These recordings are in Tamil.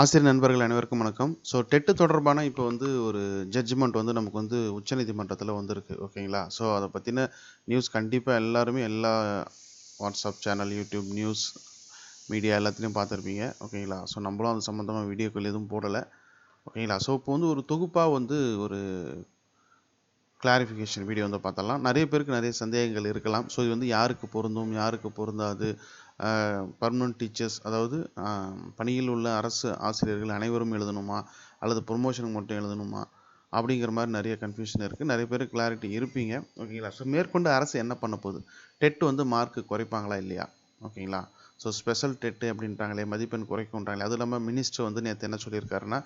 ஆசிரியர் நண்பர்கள் அனைவருக்கும் வணக்கம். ஸோ டெட்டு தொடர்பான இப்போ வந்து ஒரு ஜட்ஜ்மெண்ட் வந்து நமக்கு வந்து உச்சநீதிமன்றத்தில் வந்திருக்கு. ஓகேங்களா? ஸோ அதை பற்றின நியூஸ் கண்டிப்பாக எல்லாருமே எல்லா WhatsApp channel YouTube news media எல்லாத்துலேயும் பார்த்துருப்பீங்க. ஓகேங்களா? ஸோ நம்மளும் அது சம்மந்தமாக வீடியோக்கள் எதுவும் போடலை. ஓகேங்களா? ஸோ இப்போ வந்து ஒரு தொகுப்பாக வந்து ஒரு கிளாரிஃபிகேஷன் வீடியோ வந்து பார்த்தலாம் நிறைய பேருக்கு நிறைய சந்தேகங்கள் இருக்கலாம். ஸோ இது வந்து யாருக்கு பொருந்தும் யாருக்கு பொருந்தாது? பர்மனன்ட் டீச்சர்ஸ் அதாவது பணியில் உள்ள அரசு ஆசிரியர்கள் அனைவரும் எழுதணுமா? அல்லது ப்ரொமோஷனுக்கு மட்டும் எழுதணுமா? அப்படிங்கிற மாதிரி நிறைய கன்ஃபியூஷன் இருக்குது நிறைய பேர் கிளாரிட்டி இருப்பீங்க. ஓகேங்களா ஸோ மேற்கொண்டு அரசு என்ன பண்ண போகுது? டெட் வந்து மார்க் குறைப்பாங்களா இல்லையா? ஓகேங்களா ஸோ ஸ்பெஷல் டெட்டு அப்படின்றாங்களே மதிப்பெண் குறைக்கும்ன்றாங்களே. அது இல்லாமல் மினிஸ்டர் வந்து நேற்று என்ன சொல்லியிருக்காருன்னா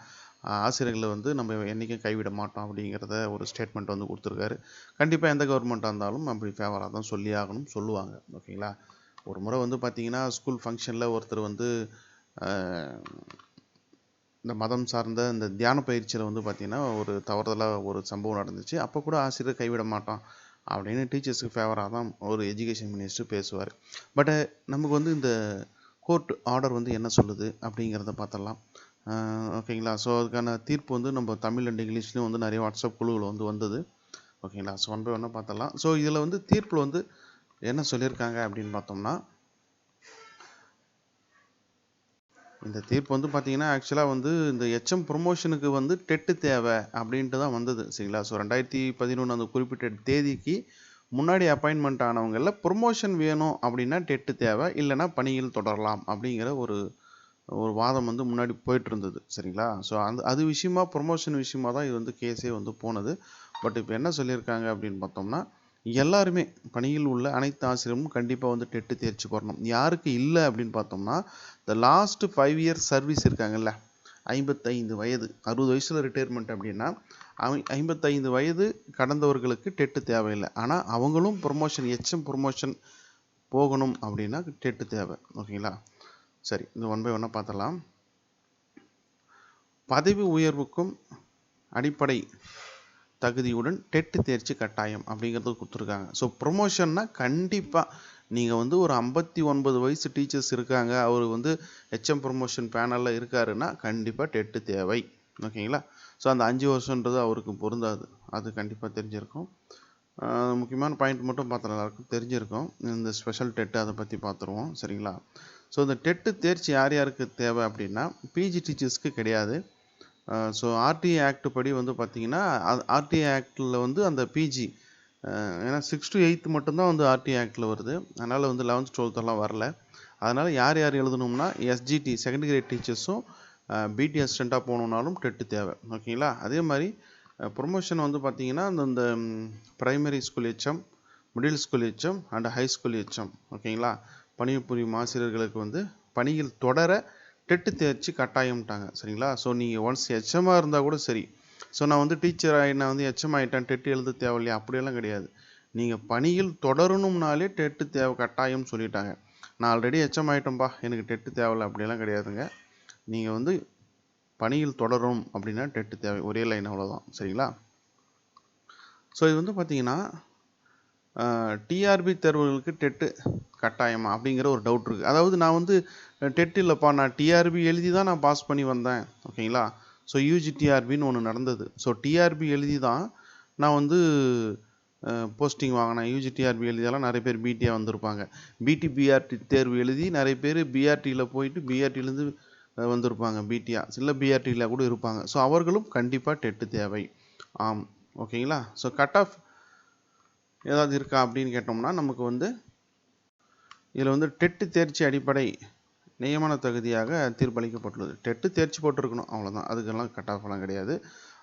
ஆசிரியர்களை வந்து நம்ம என்றைக்கும் கைவிட மாட்டோம் அப்படிங்கிறத ஒரு ஸ்டேட்மெண்ட் வந்து கொடுத்துருக்காரு. கண்டிப்பாக எந்த கவர்மெண்ட்டாக இருந்தாலும் அப்படி ஃபேவராக தான் சொல்லி ஆகணும் சொல்லுவாங்க. ஓகேங்களா? ஒரு முறை வந்து பார்த்திங்கன்னா ஸ்கூல் ஃபங்க்ஷனில் ஒருத்தர் வந்து இந்த மதம் சார்ந்த இந்த தியான பயிற்சியில் வந்து பார்த்தீங்கன்னா ஒரு தவறுதலாக ஒரு சம்பவம் நடந்துச்சு. அப்போ கூட ஆசிரியர் கைவிட மாட்டோம் அப்படின்னு டீச்சர்ஸுக்கு ஃபேவராக தான் ஒரு எஜுகேஷன் மினிஸ்டர் பேசுவார். பட்டு நமக்கு வந்து இந்த கோர்ட் ஆர்டர் வந்து என்ன சொல்லுது அப்படிங்கிறத பார்த்தலாம் ஓகேங்களா? ஸோ அதுக்கான தீர்ப்பு வந்து நம்ம தமிழ் அண்ட் இங்கிலீஷ்லேயும் வந்து நிறைய வாட்ஸ்அப் குழுவில் வந்து வந்தது. ஓகேங்களா? ஸோ ஒன் பை ஒன்னாக பார்த்தலாம் ஸோ இதில் வந்து தீர்ப்பில் வந்து என்ன சொல்லியிருக்காங்க அப்படின்னு பார்த்தோம்னா இந்த தீர்ப்பு வந்து பார்த்தீங்கன்னா ஆக்சுவலாக வந்து இந்த எச்எம் ப்ரொமோஷனுக்கு வந்து டெட்டு தேவை அப்படின்ட்டு தான் வந்தது. சரிங்களா? ஸோ ரெண்டாயிரத்தி பதினொன்று அந்த குறிப்பிட்ட தேதிக்கு முன்னாடி அப்பாயின்மெண்ட் ஆனவங்களில் ப்ரொமோஷன் வேணும் அப்படின்னா டெட்டு தேவை இல்லைன்னா பணியில் தொடரலாம் அப்படிங்கிற ஒரு ஒரு வாதம் வந்து முன்னாடி போயிட்டு இருந்தது சரிங்களா? ஸோ அந்த அது விஷயமா ப்ரொமோஷன் விஷயமா தான் இது வந்து கேஸே வந்து போனது. பட் இப்போ என்ன சொல்லியிருக்காங்க அப்படின்னு பார்த்தோம்னா எல்லாருமே பணியில் உள்ள அனைத்து ஆசிரியரும் கண்டிப்பாக வந்து டெட்டு தேர்ச்சி பெறணும். யாருக்கு இல்லை அப்படின்னு பார்த்தோம்னா இந்த லாஸ்ட் ஃபைவ் இயர்ஸ் சர்வீஸ் இருக்காங்கல்ல ஐம்பத்தைந்து வயது அறுபது வயசில் ரிட்டையர்மெண்ட் அப்படின்னா அவன் ஐம்பத்தைந்து வயது கடந்தவர்களுக்கு டெட்டு தேவையில்லை. ஆனால் அவங்களும் ப்ரொமோஷன் எச்எம் ப்ரொமோஷன் போகணும் அப்படின்னா டெட்டு தேவை ஓகேங்களா? சரி இந்த ஒன் பை ஒன்னாக பார்த்துடலாம். பதவி உயர்வுக்கும் அடிப்படை தகுதியுடன் டெட்டு தேர்ச்சி கட்டாயம் அப்படிங்கிறது கொடுத்துருக்காங்க. ஸோ ப்ரொமோஷன்னா கண்டிப்பாக நீங்கள் வந்து ஒரு ஐம்பத்தி ஒன்பது வயசு டீச்சர்ஸ் இருக்காங்க. அவர் வந்து ஹெச்எம் ப்ரொமோஷன் பேனலில் இருக்காருன்னா கண்டிப்பாக டெட்டு தேவை. ஓகேங்களா ஸோ அந்த அஞ்சு வருஷன்றது அவருக்கு பொருந்தாது. அது கண்டிப்பாக தெரிஞ்சிருக்கும். முக்கியமான பாயிண்ட் மட்டும் பார்த்தா எல்லாருக்கும் தெரிஞ்சிருக்கும். இந்த ஸ்பெஷல் டெட்டு அதை பற்றி பார்த்துருவோம். சரிங்களா? ஸோ இந்த டெட்டு தேர்ச்சி யார் யாருக்கு தேவை அப்படின்னா பிஜி டீச்சர்ஸ்க்கு கிடையாது. ஸோ ஆர்டிஏ ஆக்ட் படி வந்து பார்த்திங்கன்னா ஆர்டிஏ ஆக்டில் வந்து அந்த பிஜி ஏன்னா சிக்ஸ் டு எயித்து மட்டும்தான் வந்து ஆர்டிஏ ஆக்டில் வருது. அதனால் வந்து லெவன்த் டுவெல்த்தெல்லாம் வரல. அதனால் யார் யார் எழுதணும்னா எஸ்ஜிடி செகண்ட் கிரேட் டீச்சர்ஸும் பிடி அசிஸ்டண்ட்டாக போகணுன்னாலும் டெட்டு தேவை. ஓகேங்களா அதே மாதிரி ப்ரொமோஷன் வந்து பார்த்திங்கன்னா இந்த இந்த primary school HM middle school HM and high school HM ஓகேங்களா பணிபுரியும் ஆசிரியர்களுக்கு வந்து பணியில் தொடர டெட்டு தேர்ச்சி கட்டாயம்ட்டாங்க சரிங்களா? ஸோ நீங்கள் ஒன்ஸ் ஹெச்எம்மாக இருந்தால் கூட சரி. ஸோ நான் வந்து டீச்சர் ஆகி நான் வந்து ஹெச்எம் ஆகிட்டேன் டெட்டு எழுத தேவையில்லையா? அப்படியெல்லாம் கிடையாது. நீங்கள் பணியில் தொடரணும்னாலே டெட்டு தேவை கட்டாயம்னு சொல்லிட்டாங்க. நான் ஆல்ரெடி ஹெச்எம் ஆகிட்டேன்ப்பா எனக்கு டெட்டு தேவையில்லை அப்படியெல்லாம் கிடையாதுங்க. நீங்கள் வந்து பணியில் தொடரும் அப்படின்னா டெட்டு தேவை ஒரே லைன் அவ்வளோதான் சரிங்களா? ஸோ இது வந்து பார்த்தீங்கன்னா டிஆர்பி தேர்வுகளுக்கு டெட்டு கட்டாயமா அப்படிங்கிற ஒரு டவுட் இருக்குது அதாவது நான் வந்து டெட் இல்லைப்பா நான் டிஆர்பி எழுதி தான் நான் பாஸ் பண்ணி வந்தேன் ஓகேங்களா? ஸோ யூஜி டிஆர்பின்னு ஒன்று நடந்தது. ஸோ டிஆர்பி எழுதி தான் நான் வந்து போஸ்டிங் வாங்கினேன். யூஜி டிஆர்பி எழுதியெல்லாம் நிறைய பேர் பிடியாக வந்திருப்பாங்க. பிடி பிஆர்டி தேர்வு எழுதி நிறைய பேர் பிஆர்டியில் போயிட்டு பிஆர்டியிலேருந்து வந்திருப்பாங்க பிடிஆ சில பிஆர்டியில் கூட இருப்பாங்க. ஸோ அவர்களும் கண்டிப்பாக டெட்டு தேவை. ஆம் ஓகேங்களா? ஸோ கட் ஆஃப் ஏதாவது இருக்கா அப்படின்னு கேட்டோம்னா நமக்கு வந்து இதில் வந்து டெட்டு தேர்ச்சி அடிப்படை நியமன தகுதியாக தீர்ப்பளிக்கப்பட்டுள்ளது. டெட்டு தேர்ச்சி போட்டிருக்கணும் அவ்வளோதான் அதுக்கெல்லாம் கட் ஆஃப்லாம் கிடையாது.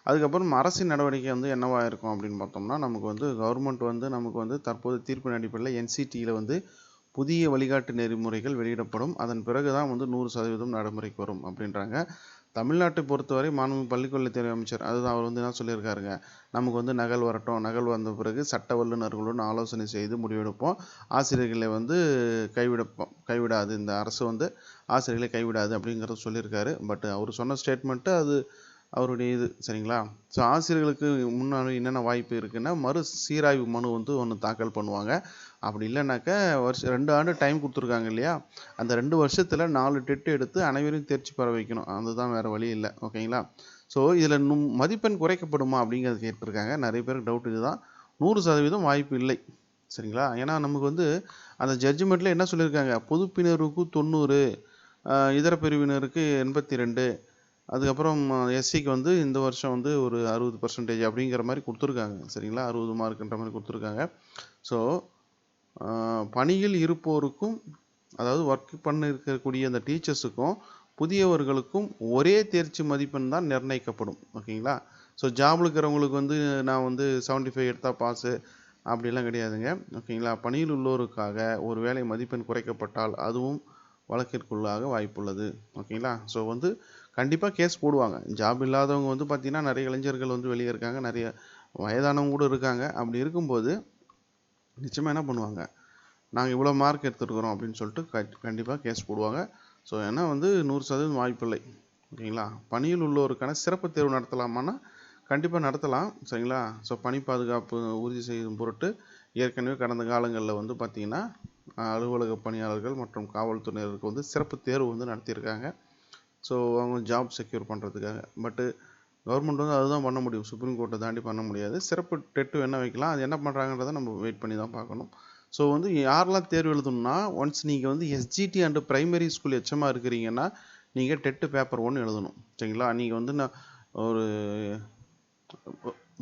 அதுக்கப்புறம் அரசின் நடவடிக்கை வந்து என்னவாக இருக்கும் அப்படின்னு பார்த்தோம்னா நமக்கு வந்து கவர்மெண்ட் வந்து நமக்கு வந்து தற்போது தீர்ப்பின் அடிப்படையில் என்சிடியில் வந்து புதிய வழிகாட்டு நெறிமுறைகள் வெளியிடப்படும். அதன் பிறகு தான் வந்து நூறு சதவீதம் நடைமுறைக்கு வரும் அப்படின்றாங்க. தமிழ்நாட்டை பொறுத்தவரை மாண்பு பள்ளிக்கல்வித்துறை அமைச்சர் அதுதான் அவர் வந்து என்ன சொல்லியிருக்காருங்க? நமக்கு வந்து நகல் வரட்டும். நகல் வந்த பிறகு சட்ட வல்லுநர்களுடன் ஆலோசனை செய்து முடிவெடுப்போம். ஆசிரியர்களை வந்து கைவிடப்போம். கைவிடாது. இந்த அரசு வந்து ஆசிரியர்களை கைவிடாது அப்படிங்கிறத சொல்லியிருக்காரு. பட் அவர் சொன்ன ஸ்டேட்மெண்ட்டு அது அவருடைய இது சரிங்களா? ஸோ ஆசிரியர்களுக்கு முன்னாடி என்னென்ன வாய்ப்பு இருக்குன்னா மறு சீராய்வு மனு வந்து ஒன்று தாக்கல் பண்ணுவாங்க. அப்படி இல்லைனாக்கா வருஷம் ரெண்டு ஆண்டு டைம் கொடுத்துருக்காங்க இல்லையா? அந்த ரெண்டு வருஷத்தில் நாலு டெட்டு எடுத்து அனைவரையும் தேர்ச்சி பெற வைக்கணும். அதுதான் வேறு வழி இல்லை ஓகேங்களா? ஸோ இதில் நும் மதிப்பெண் குறைக்கப்படுமா அப்படிங்கிறது கேட்டிருக்காங்க. நிறைய பேருக்கு டவுட் இதுதான். நூறு சதவீதம் வாய்ப்பு இல்லை சரிங்களா? ஏன்னா நமக்கு வந்து அந்த ஜட்ஜ்மெண்ட்டில் என்ன சொல்லியிருக்காங்க? பொதுப்பினருக்கு தொண்ணூறு இதர பிரிவினருக்கு எண்பத்தி ரெண்டு அதுக்கப்புறம் எஸ்சிக்கு வந்து இந்த வருஷம் வந்து ஒரு அறுபது பர்சன்டேஜ் அப்படிங்கிற மாதிரி கொடுத்துருக்காங்க. சரிங்களா? அறுபது மார்க்குன்ற மாதிரி கொடுத்துருக்காங்க. ஸோ பணியில் இருப்போருக்கும் அதாவது ஒர்க் பண்ண இருக்கக்கூடிய அந்த டீச்சர்ஸுக்கும் புதியவர்களுக்கும் ஒரே தேர்ச்சி மதிப்பெண் தான் நிர்ணயிக்கப்படும். ஓகேங்களா? ஸோ ஜாப்ல இருக்கிறவங்களுக்கு வந்து நான் வந்து செவன்ட்டி ஃபைவ் எடுத்தால் பாஸு அப்படிலாம் கிடையாதுங்க. ஓகேங்களா? பணியில் உள்ளோருக்காக ஒரு வேலை மதிப்பெண் குறைக்கப்பட்டால் அதுவும் வழக்கிற்குள்ளாக வாய்ப்புள்ளது. ஓகேங்களா? ஸோ வந்து கண்டிப்பாக கேஸ் போடுவாங்க. ஜாப் இல்லாதவங்க வந்து பார்த்திங்கன்னா நிறைய இளைஞர்கள் வந்து வெளியே இருக்காங்க. நிறைய வயதானவங்க கூட இருக்காங்க. அப்படி இருக்கும்போது நிச்சயமாக என்ன பண்ணுவாங்க? நாங்கள் இவ்வளோ மார்க் எடுத்துருக்குறோம் அப்படின்னு சொல்லிட்டு க கண்டிப்பாக கேஸ் போடுவாங்க. ஸோ ஏன்னா வந்து நூறு சதவீதம் வாய்ப்பில்லை. ஓகேங்களா? பணியில் உள்ளோருக்கான சிறப்பு தேர்வு நடத்தலாமான்னா கண்டிப்பாக நடத்தலாம். சரிங்களா? ஸோ பணி பாதுகாப்பு உறுதி செய்யும் பொருட்டு ஏற்கனவே கடந்த காலங்களில் வந்து பார்த்திங்கன்னா அலுவலக பணியாளர்கள் மற்றும் காவல்துறையினருக்கு வந்து சிறப்பு தேர்வு வந்து நடத்தியிருக்காங்க. ஸோ அவங்க ஜாப் செக்யூர் பண்ணுறதுக்காக பட்டு கவர்மெண்ட் வந்து அதுதான் பண்ண முடியும். சுப்ரீம் கோர்ட்டை தாண்டி பண்ண முடியாது. சிறப்பு டெட்டு என்ன வைக்கலாம். அது என்ன பண்ணுறாங்கன்றதை நம்ம வெயிட் பண்ணி தான் பார்க்கணும். ஸோ வந்து யாரெல்லாம் தேர்வு எழுதணும்னா ஒன்ஸ் நீங்கள் வந்து எஸ்ஜிடி அண்டு பிரைமரி ஸ்கூல் எச்சமாக இருக்கிறீங்கன்னா நீங்கள் டெட்டு பேப்பர் ஒன்று எழுதணும். சரிங்களா? நீங்கள் வந்து நான் ஒரு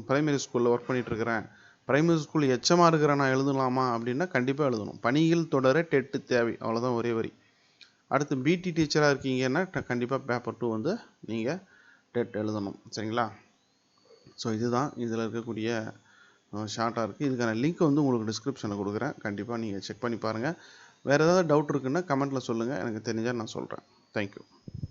பிரைமரி ஸ்கூலில் ஒர்க் பண்ணிகிட்ருக்கிறேன் பிரைமரி ஸ்கூல் எச்சமாக இருக்கிற நான் எழுதலாமா அப்படின்னா கண்டிப்பாக எழுதணும். பணியில் தொடர டெட்டு தேவை. அவ்வளோதான் ஒரே வரி. அடுத்து பிடி டீச்சராக இருக்கீங்கன்னா கண்டிப்பாக பேப்பர் டூ வந்து நீங்கள் டெட் எழுதணும். சரிங்களா? ஸோ இதுதான் இதில் இருக்கக்கூடிய ஷார்ட்டாக இருக்குது இதுக்கான லிங்க் வந்து உங்களுக்கு டிஸ்கிரிப்ஷனில் கொடுக்குறேன். கண்டிப்பாக நீங்கள் செக் பண்ணி பாருங்கள் வேறு ஏதாவது டவுட் இருக்குன்னா கமெண்ட்டில் சொல்லுங்கள் எனக்கு தெரிஞ்சால் நான் சொல்கிறேன் தேங்க்யூ